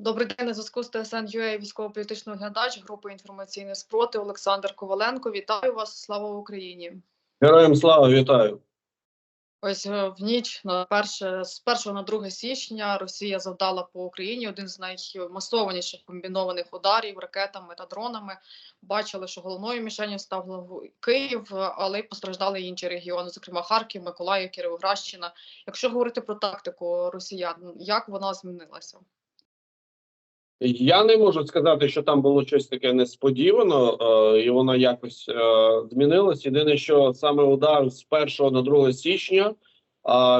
Добрий день на зв'язку з ТСН.UA військово-політичний оглядач групи інформаційний спротив Олександр Коваленко. Вітаю вас! Слава Україні! Героям слава вітаю. Ось е, в ніч на перше з 1 на 2 січня Росія завдала по Україні один з наймасованіших комбінованих ударів ракетами та дронами. Бачили, що головною мішенью став Київ, але й постраждали інші регіони, зокрема Харків, Миколаїв, Кіровоградщина. Якщо говорити про тактику росіян, як вона змінилася? Я не можу сказати, що там було щось таке несподівано, е, і воно якось е, змінилось. Єдине, що саме удар з 1 на 2 січня е,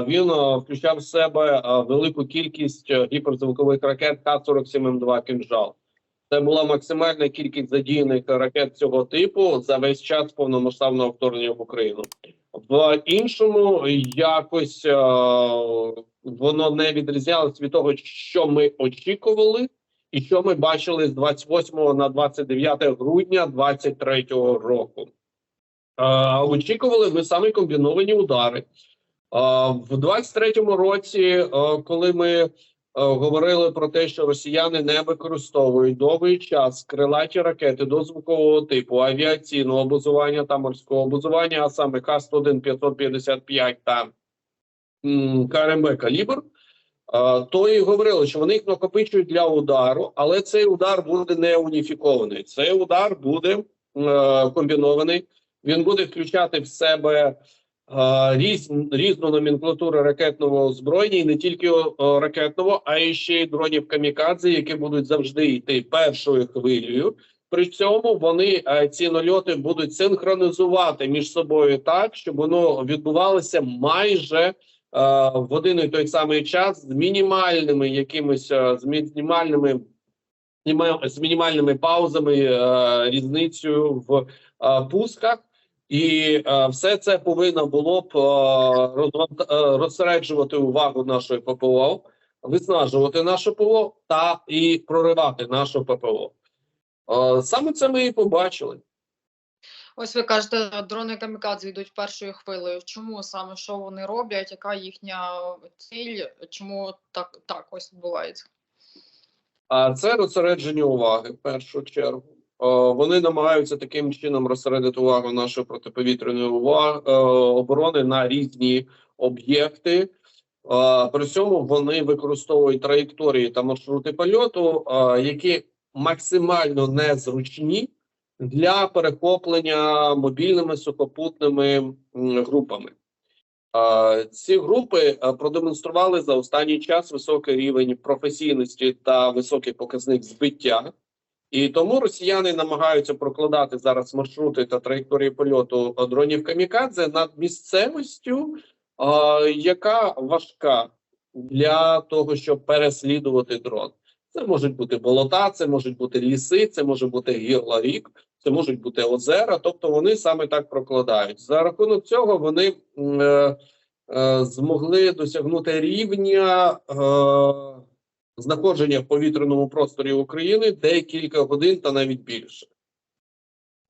він е, включав в себе е, велику кількість е, гіперзвукових ракет Х-47М2 «Кінжал». Це була максимальна кількість задіяних ракет цього типу за весь час повномасштабного вторгнення в Україну. В іншому якось е, воно не відрізнялось від того, що ми очікували. І що ми бачили з 28 на 29 грудня 2023 року? Е, очікували ми саме комбіновані удари. Е, в 23-му році, е, коли ми е, говорили про те, що росіяни не використовують довгий час крилаті ракети дозвукового типу, авіаційного базування та морського базування, а саме Х-101 555 та КРМБ «Калібр», Е, то і говорили, що вони їх накопичують для удару, але цей удар буде не уніфікований. Цей удар буде е, комбінований. Він буде включати в себе е, різ, різну номенклатуру ракетного озброєння, і не тільки ракетного, а й ще й дронів камікадзе, які будуть завжди йти першою хвилею. При цьому вони е, ці нальоти будуть синхронізувати між собою так, щоб воно відбувалося майже в один і той самий час з мінімальними якимись е, з мінімальними з мінімальними паузами, е, різницею в е, пусках. І е, все це повинно було б е, е, розсереджувати увагу нашої ППО, виснажувати наше ППО та і проривати наше ППО. Е, Саме це ми і побачили. Ось ви кажете, дрони камікадзе йдуть першою хвилею. Чому саме що вони роблять? Яка їхня ціль? Чому так, так ось відбувається? А це розсередження уваги в першу чергу. Вони намагаються таким чином розсередити увагу нашої протиповітряної уваги, е, оборони на різні об'єкти. При цьому вони використовують траєкторії та маршрути польоту, які максимально незручні для перехоплення мобільними сухопутними групами. Ці групи е, продемонстрували за останній час високий рівень професійності та високий показник збиття, і тому росіяни намагаються прокладати зараз маршрути та траєкторії польоту е, дронів камікадзе над місцевістю, е, яка важка для того, щоб переслідувати дрон. Це можуть бути болота, це можуть бути ліси, це може бути гірла рік, це можуть бути озера. Тобто вони саме так прокладають. За рахунок цього вони е, е, змогли досягнути рівня е, знаходження в повітряному просторі України декілька годин та навіть більше.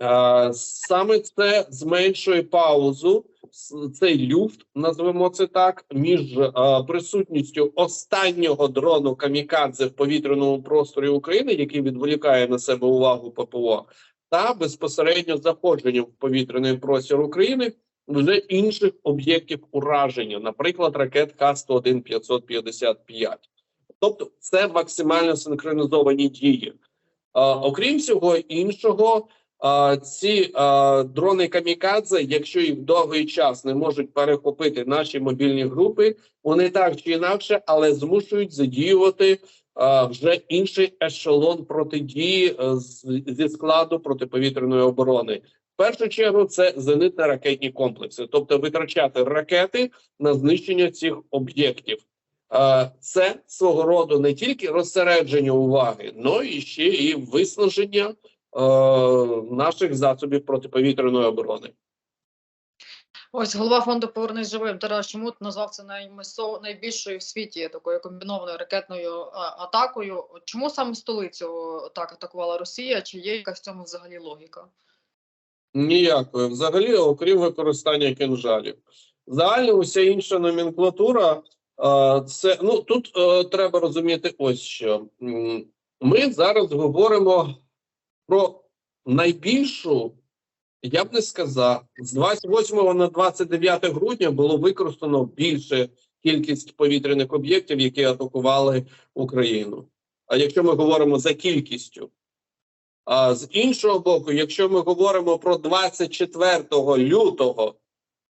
Е, Саме це зменшує паузу, цей люфт, назвемо це так, між е, присутністю останнього дрону камікадзе в повітряному просторі України, який відволікає на себе увагу ППО, та безпосередньо заходженням в повітряний простір України вже інших об'єктів ураження, наприклад, ракет Х-101 555. Тобто, це максимально синхронізовані дії. А, окрім всього іншого, а, ці а, дрони камікадзе, якщо їх довгий час не можуть перехопити наші мобільні групи, вони так чи інакше, але змушують задіювати вже інший ешелон протидії е, зі складу протиповітряної оборони. В першу чергу це зенитно-ракетні комплекси, тобто витрачати ракети на знищення цих об'єктів. Це свого роду не тільки розсередження уваги, але і ще і виснаження е, наших засобів протиповітряної оборони. Ось голова фонду Повернись живим Тарас Чмут назвав це найбільшою в світі такою комбінованою ракетною атакою. Чому саме столицю так атакувала Росія? Чи є якась в цьому взагалі логіка? Ніякої. Взагалі, окрім використання кинжалів. Загально уся інша номенклатура Це ну тут е, треба розуміти ось що. Ми зараз говоримо про найбільшу, я б не сказав, з 28 на 29 грудня було використано більше кількість повітряних об'єктів, які атакували Україну. А якщо ми говоримо за кількістю, а з іншого боку, якщо ми говоримо про 24 лютого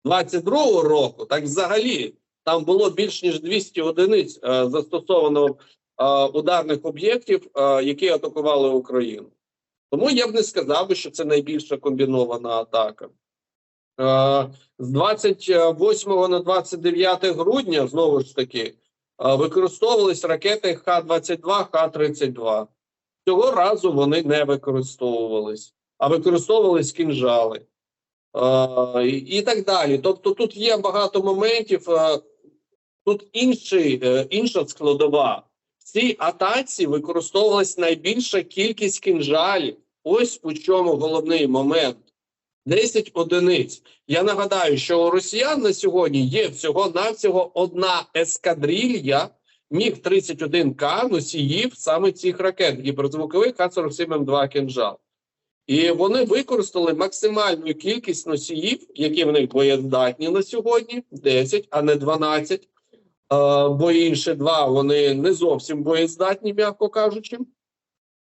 22 року, так взагалі там було більш ніж 200 одиниць е, застосовано е, ударних об'єктів, е, які атакували Україну. Тому я б не сказав би, що це найбільша комбінована атака. Е, з 28 на 29 грудня знову ж таки е, використовувались ракети Х-22, Х-32. Цього разу вони не використовувались, а використовувались кінжали. Е, і, так далі. Тобто тут є багато моментів. Тут інший, інша складова. Цій атаці використовувалась найбільша кількість кінжалів. Ось у чому головний момент. 10 одиниць. Я нагадаю, що у росіян на сьогодні є всього-навсього одна ескадрилья міг 31 к носіїв саме цих ракет, гіперзвукових Х-47М2 «Кинжал». І вони використали максимальну кількість носіїв, які в них боєздатні на сьогодні, 10, а не 12. Е, бо інші два вони не зовсім боєздатні, м'яко кажучи.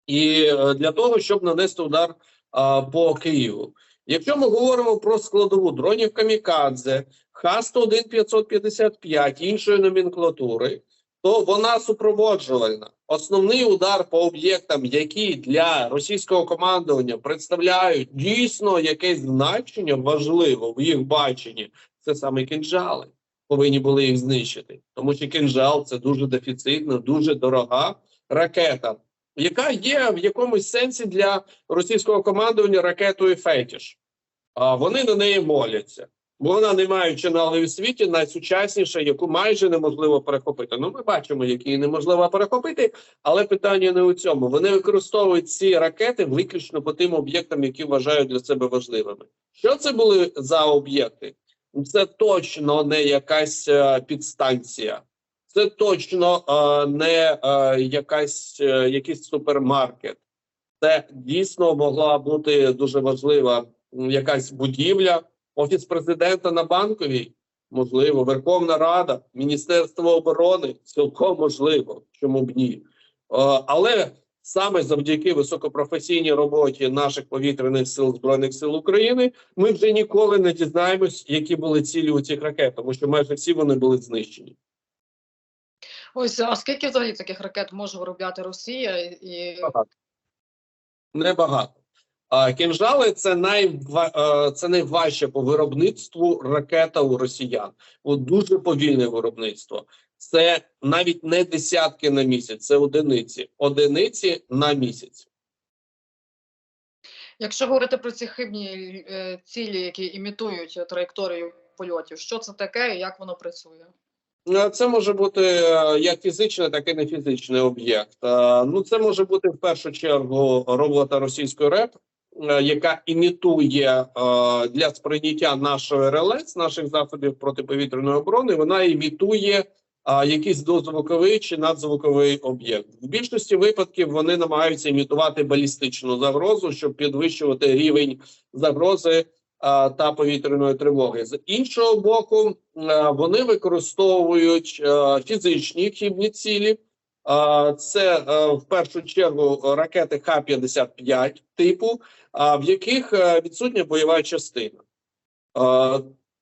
І е, для того, щоб нанести удар е, по Києву. Якщо ми говоримо про складову дронів Камікадзе, Х-101 555 іншої номенклатури, то вона супроводжувальна. Основний удар по об'єктам, які для російського командування представляють дійсно якесь значення важливо в їх баченні, це саме кінжали. Повинні були їх знищити, тому що кінжал це дуже дефіцитна, дуже дорога ракета, яка є в якомусь сенсі для російського командування ракетою Фетіш. А вони на неї моляться, бо вона не маючи у світі, найсучасніша, яку майже неможливо перехопити. Ну, ми бачимо, які її неможливо перехопити, але питання не у цьому. Вони використовують ці ракети виключно по тим об'єктам, які вважають для себе важливими. Що це були за об'єкти? Це точно не якась е, підстанція. Це точно е, не е, якась, якийсь супермаркет. Це дійсно могла бути дуже важлива якась будівля, офіс президента на банковій, можливо, Верховна Рада, Міністерство оборони, цілком можливо, чому б ні. Але саме завдяки високопрофесійній роботі наших повітряних сил збройних сил України ми вже ніколи не дізнаємось, які були цілі у цих ракет, тому що майже всі вони були знищені. Ось а скільки взагалі таких ракет може виробляти Росія і Багато. Небагато. А кінжали це найва... е, це найважче по виробництву ракета у росіян. От дуже повільне виробництво. Це навіть не десятки на місяць, це одиниці. Одиниці на місяць. якщо говорити про ці хибні е, цілі, які імітують траєкторію польотів, що це таке і як воно працює? Е, Це може бути як фізичний, так і не фізичний об'єкт. Ну, це може бути в першу чергу робота російської РЕП, яка імітує е, для сприйняття нашої РЛС, наших засобів протиповітряної оборони. Вона імітує е, якийсь дозвуковий чи надзвуковий об'єкт. В більшості випадків вони намагаються імітувати балістичну загрозу, щоб підвищувати рівень загрози та повітряної тривоги. З іншого боку, е, вони використовують е, фізичні хібні цілі. Це е, в першу чергу ракети Х-55 типу, в яких е, відсутня бойова частина.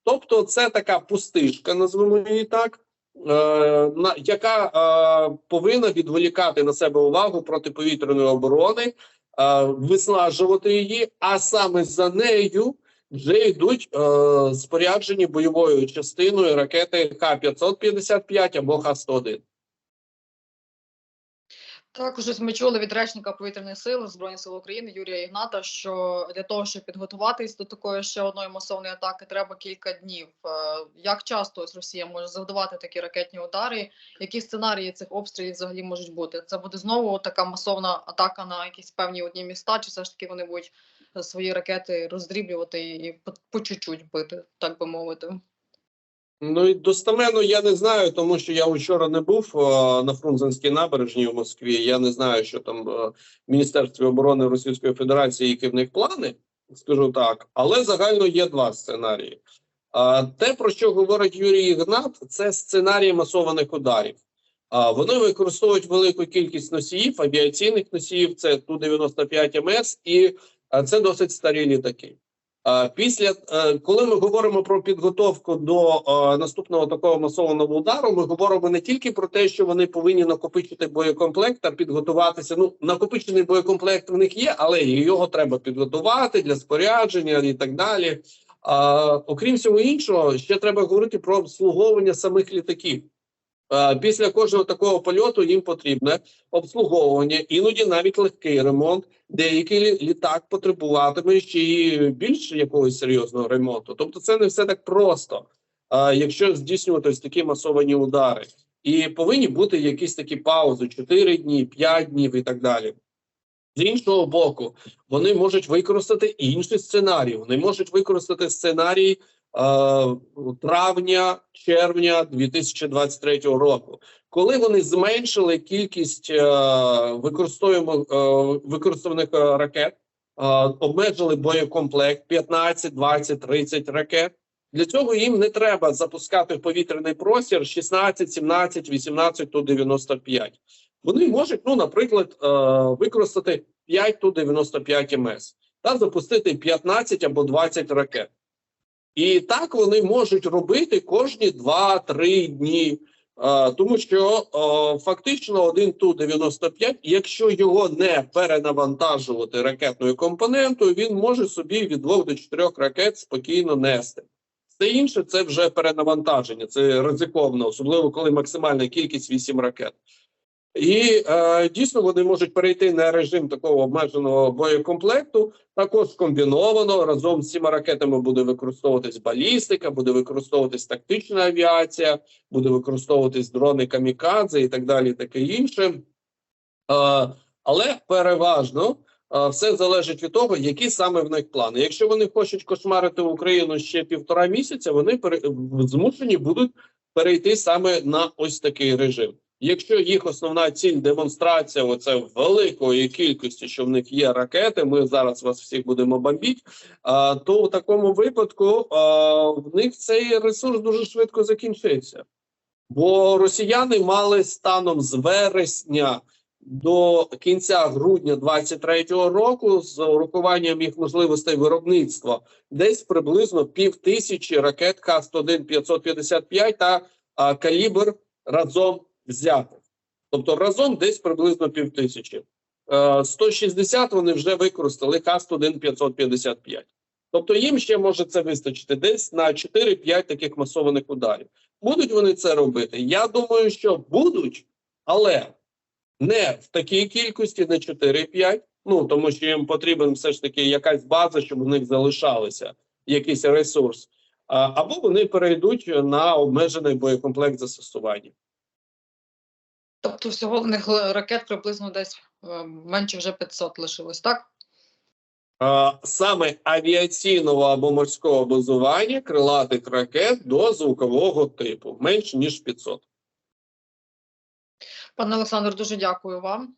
Тобто, це така пустишка, назвемо її так, е, яка повинна відволікати на себе увагу протиповітряної оборони, виснажувати її, а саме за нею вже йдуть споряджені бойовою частиною ракети Х-555 або Х-101. Також ми чули від речника повітряних сил Збройних сил України Юрія Ігната, що для того, щоб підготуватись до такої ще одної масовної атаки, треба кілька днів. Е, Як часто ось Росія може завдавати такі ракетні удари? Які сценарії цих обстрілів взагалі можуть бути? Це буде знову така масовна атака на якісь певні одні міста, чи все ж таки вони будуть е, свої ракети роздріблювати і по, чуть-чуть бити, так би мовити? Ну і достеменно я не знаю, тому що я вчора не був е, на Фрунзенській набережній у Москві. Я не знаю, що там е, в Міністерстві оборони Російської Федерації, які в них плани, скажу так. Але загально є два сценарії. А те, про що говорить Юрій Ігнат, це сценарії масованих ударів. А вони використовують велику кількість носіїв, авіаційних носіїв, це Ту-95 МС, і а, це досить старі літаки. А, Після е, коли ми говоримо про підготовку до е, наступного такого масованого удару, ми говоримо не тільки про те, що вони повинні накопичити боєкомплект та підготуватися. Ну накопичений боєкомплект в них є, але його треба підготувати для спорядження і так далі. Окрім всього іншого, ще треба говорити про обслуговування самих літаків. А, після кожного такого польоту їм потрібне обслуговування, іноді навіть легкий ремонт. Деякий літак потребуватиме ще й більш якогось серйозного ремонту. Тобто, це не все так просто, якщо здійснювати ось такі масовані удари. І повинні бути якісь такі паузи: 4 дні, 5 днів і так далі. З іншого боку, вони можуть використати інші сценарії. Вони можуть використати сценарій е, травня, червня 2023 року, коли вони зменшили кількість е, використовуємо е, е, ракет, е, обмежили боєкомплект 15, 20, 30 ракет. Для цього їм не треба запускати в повітряний простір 16, 17, 18 ту 95. Вони можуть, ну, наприклад, е, використати 5 ту 95 МС та запустити 15 або 20 ракет. І так вони можуть робити кожні 2-3 дні. Тому що фактично один ту 95 якщо його не перенавантажувати ракетною компонентою, він може собі від 2 до 4 ракет спокійно нести. Все інше це вже перенавантаження, це ризиковано, особливо коли максимальна кількість 8 ракет. І е, дійсно вони можуть перейти на режим такого обмеженого боєкомплекту, також комбіновано разом з цими ракетами буде використовуватись балістика, буде використовуватись тактична авіація, буде використовуватись дрони камікадзе і так далі, таке інше. Е, але переважно е, все залежить від того, які саме в них плани. Якщо вони хочуть кошмарити Україну ще півтора місяця, вони пере, змушені будуть перейти саме на ось такий режим. Якщо їх основна ціль демонстрація оце великої кількості, що в них є ракети, ми зараз вас всіх будемо бомбити, то в такому випадку в них цей ресурс дуже швидко закінчиться. Бо росіяни мали станом з вересня до кінця грудня 23-го року з урахуванням їх можливостей виробництва десь приблизно пів тисячі ракет Х-101 555 та калібр разом взяти. Тобто разом десь приблизно пів тисячі. Е, 160 вони вже використали Х-101 555. Тобто їм ще може це вистачити десь на 4-5 таких масованих ударів. Будуть вони це робити? Я думаю, що будуть, але не в такій кількості, не 4-5. Ну тому що їм потрібен все ж таки якась база, щоб у них залишалися якийсь ресурс. Або вони перейдуть на обмежений боєкомплект застосування. Тобто всього в них ракет приблизно десь е, менше вже 500 лишилось, так? Саме авіаційного або морського базування крилатих ракет до звукового типу менш ніж 500. Пане Олександр, дуже дякую вам.